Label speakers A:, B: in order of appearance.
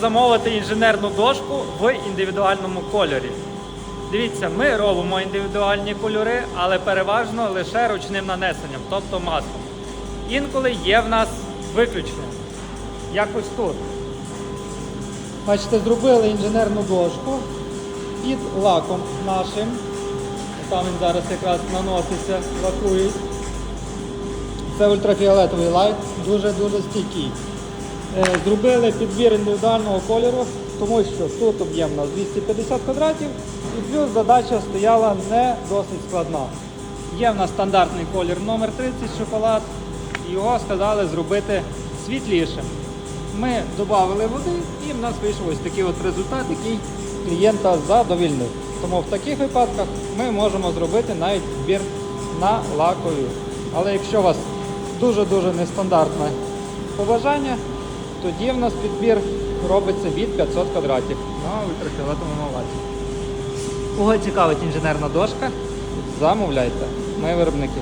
A: замовити інженерну дошку в індивідуальному кольорі. Дивіться, ми робимо індивідуальні кольори, але переважно лише ручним нанесенням, тобто маслом. Інколи є в нас виключення. Як ось тут. Бачите, зробили інженерну дошку під лаком нашим. Там він зараз якраз наноситься, лакують. Це ультрафіолетовий лайт, дуже-дуже стійкий. Е, Зробили підбір індивідуального кольору, тому що тут об'єм у нас 250 квадратів і плюс задача стояла не досить складна. Є в нас стандартний колір номер 30 шоколад, його сказали зробити світлішим. Ми додали води і в нас вийшов ось такий от результат, який клієнта задовільнив. Тому в таких випадках ми можемо зробити навіть збір на лакові. Але якщо у вас дуже-дуже нестандартне побажання, тоді в нас підбір робиться від 500 квадратів на ультрафіолетовому лаці. Кого цікавить інженерна дошка, замовляйте. Ми виробники.